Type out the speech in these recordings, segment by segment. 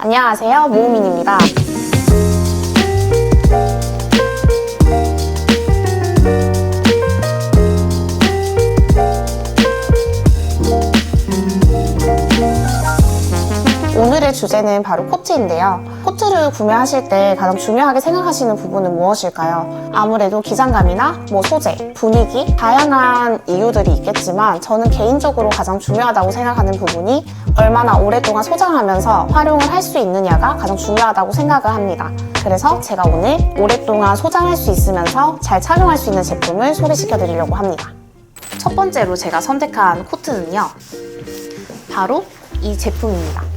안녕하세요. 모우민입니다. 주제는 바로 코트인데요. 코트를 구매하실 때 가장 중요하게 생각하시는 부분은 무엇일까요? 아무래도 기장감이나 뭐 소재, 분위기, 다양한 이유들이 있겠지만 저는 개인적으로 가장 중요하다고 생각하는 부분이 얼마나 오랫동안 소장하면서 활용을 할 수 있느냐가 가장 중요하다고 생각을 합니다. 그래서 제가 오늘 오랫동안 소장할 수 있으면서 잘 착용할 수 있는 제품을 소개시켜 드리려고 합니다. 첫 번째로 제가 선택한 코트는요. 바로 이 제품입니다.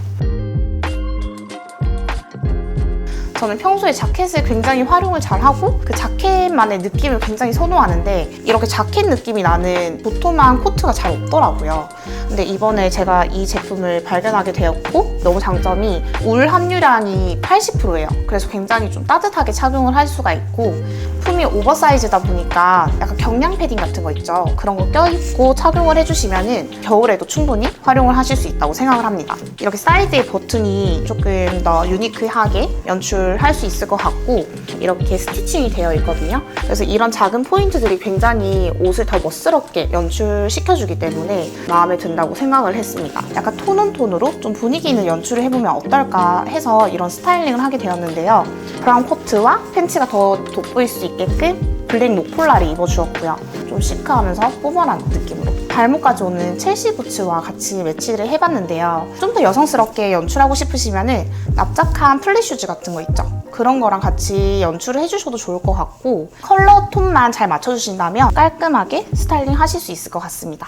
저는 평소에 자켓을 굉장히 활용을 잘 하고 그 자켓만의 느낌을 굉장히 선호하는데 이렇게 자켓 느낌이 나는 보통한 코트가 잘 없더라고요. 근데 이번에 제가 이 제품을 발견하게 되었고 너무 장점이 울 함유량이 80%예요. 그래서 굉장히 좀 따뜻하게 착용을 할 수가 있고 품이 오버사이즈다 보니까 약간 경량 패딩 같은 거 있죠. 그런 거 껴입고 착용을 해주시면은 겨울에도 충분히 활용을 하실 수 있다고 생각을 합니다. 이렇게 사이드에 버튼이 조금 더 유니크하게 연출할 수 있을 것 같고 이렇게 스티칭이 되어 있거든요. 그래서 이런 작은 포인트들이 굉장히 옷을 더 멋스럽게 연출시켜주기 때문에 마음에 든다고 생각을 했습니다. 약간 톤온톤으로 좀 분위기 있는 연출을 해보면 어떨까 해서 이런 스타일링을 하게 되었는데요. 브라운 코트와 팬츠가 더 돋보일 수 있게끔 블랙 목폴라를 입어주었고요. 좀 시크하면서 뽀멀한 느낌으로. 발목까지 오는 첼시 부츠와 같이 매치를 해봤는데요. 좀 더 여성스럽게 연출하고 싶으시면은 납작한 플랫 슈즈 같은 거 있죠? 그런 거랑 같이 연출을 해주셔도 좋을 것 같고 컬러 톤만 잘 맞춰주신다면 깔끔하게 스타일링 하실 수 있을 것 같습니다.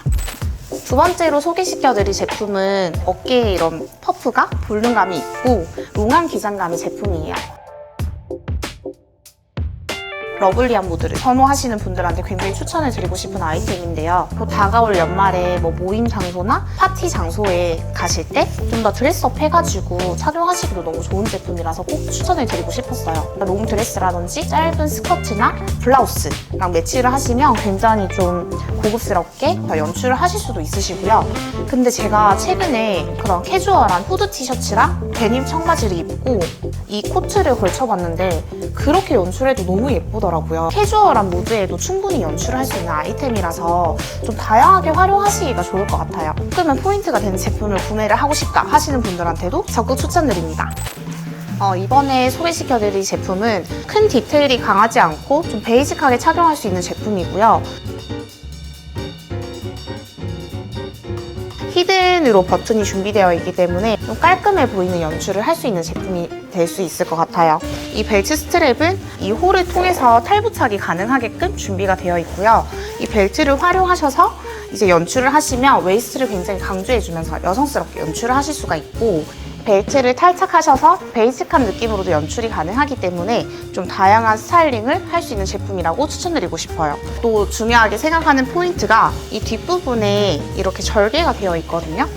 두 번째로 소개시켜드릴 제품은 어깨에 이런 퍼프가 볼륨감이 있고 롱한 기장감의 제품이에요. 러블리한 모드를 선호하시는 분들한테 굉장히 추천을 드리고 싶은 아이템인데요. 또 다가올 연말에 뭐 모임 장소나 파티 장소에 가실 때 좀 더 드레스업 해가지고 착용하시기도 너무 좋은 제품이라서 꼭 추천을 드리고 싶었어요. 롱 드레스라든지 짧은 스커트나 블라우스랑 매치를 하시면 굉장히 좀 고급스럽게 더 연출을 하실 수도 있으시고요. 근데 제가 최근에 그런 캐주얼한 후드 티셔츠랑 데님 청바지를 입고 이 코트를 걸쳐봤는데 그렇게 연출해도 너무 예쁘더라고요. 캐주얼한 무드에도 충분히 연출을 할수 있는 아이템이라서 좀 다양하게 활용하시기가 좋을 것 같아요. 그러면 포인트가 되는 제품을 구매를 하고 싶다 하시는 분들한테도 적극 추천드립니다. 어, 이번에 소개시켜드릴 제품은 큰 디테일이 강하지 않고 좀 베이직하게 착용할 수 있는 제품이고요. 히든으로 버튼이 준비되어 있기 때문에 좀 깔끔해 보이는 연출을 할 수 있는 제품이 될 수 있을 것 같아요. 이 벨트 스트랩은 이 홀을 통해서 탈부착이 가능하게끔 준비가 되어 있고요. 이 벨트를 활용하셔서 이제 연출을 하시면 웨이스트를 굉장히 강조해주면서 여성스럽게 연출을 하실 수가 있고 벨트를 탈착하셔서 베이직한 느낌으로도 연출이 가능하기 때문에 좀 다양한 스타일링을 할 수 있는 제품이라고 추천드리고 싶어요. 또 중요하게 생각하는 포인트가 이 뒷부분에 이렇게 절개가 되어 있거든요.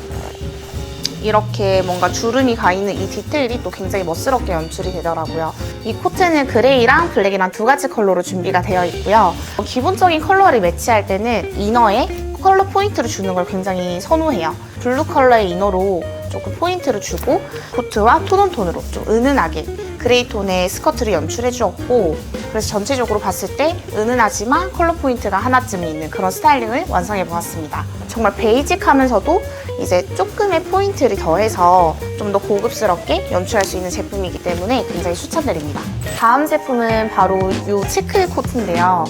이렇게 뭔가 주름이 가 있는 이 디테일이 또 굉장히 멋스럽게 연출이 되더라고요. 이 코트는 그레이랑 블랙이랑 두 가지 컬러로 준비가 되어 있고요. 기본적인 컬러를 매치할 때는 이너에 컬러 포인트를 주는 걸 굉장히 선호해요. 블루 컬러의 이너로 조금 포인트를 주고 코트와 톤온톤으로 좀 은은하게 그레이 톤의 스커트를 연출해 주었고 그래서 전체적으로 봤을 때 은은하지만 컬러 포인트가 하나쯤 있는 그런 스타일링을 완성해 보았습니다. 정말 베이직하면서도 이제 조금의 포인트를 더해서 좀 더 고급스럽게 연출할 수 있는 제품이기 때문에 굉장히 추천드립니다. 다음 제품은 바로 이 치크 코트인데요.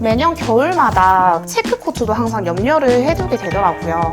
매년 겨울마다 체크 코트도 항상 염려를 해두게 되더라고요.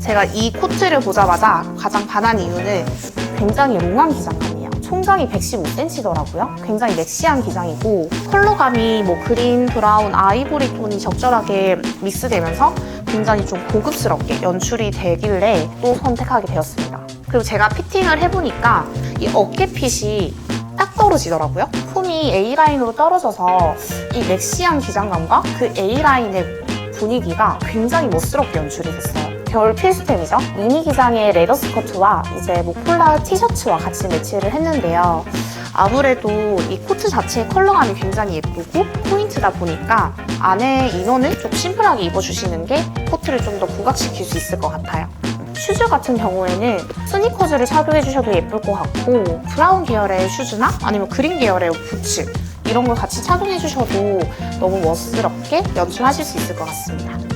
제가 이 코트를 보자마자 가장 반한 이유는 굉장히 롱한 기장감이에요. 총장이 115cm더라고요. 굉장히 섹시한 기장이고 컬러감이 뭐 그린, 브라운, 아이보리 톤이 적절하게 믹스되면서 굉장히 좀 고급스럽게 연출이 되길래 또 선택하게 되었습니다. 그리고 제가 피팅을 해보니까 이 어깨 핏이 딱 떨어지더라고요. 폼이 A라인으로 떨어져서 이 렉시한 기장감과 그 A라인의 분위기가 굉장히 멋스럽게 연출이 됐어요. 겨울 필수템이죠. 미니 기장의 레더 스커트와 이제 목폴라 티셔츠와 같이 매치를 했는데요. 아무래도 이 코트 자체의 컬러감이 굉장히 예쁘고 포인트다 보니까 안에 인원을 좀 심플하게 입어주시는 게 코트를 좀 더 부각시킬 수 있을 것 같아요. 슈즈 같은 경우에는 스니커즈를 착용해 주셔도 예쁠 것 같고 브라운 계열의 슈즈나 아니면 그린 계열의 부츠 이런 걸 같이 착용해 주셔도 너무 멋스럽게 연출하실 수 있을 것 같습니다.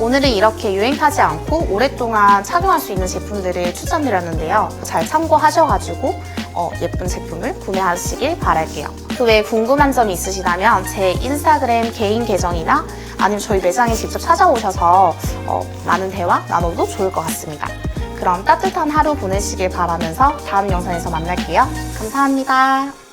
오늘은 이렇게 유행 타지 않고 오랫동안 착용할 수 있는 제품들을 추천드렸는데요. 잘 참고하셔가지고 어, 예쁜 제품을 구매하시길 바랄게요. 그 외에 궁금한 점이 있으시다면 제 인스타그램 개인 계정이나 아니면 저희 매장에 직접 찾아오셔서 어, 많은 대화 나눠도 좋을 것 같습니다. 그럼 따뜻한 하루 보내시길 바라면서 다음 영상에서 만날게요. 감사합니다.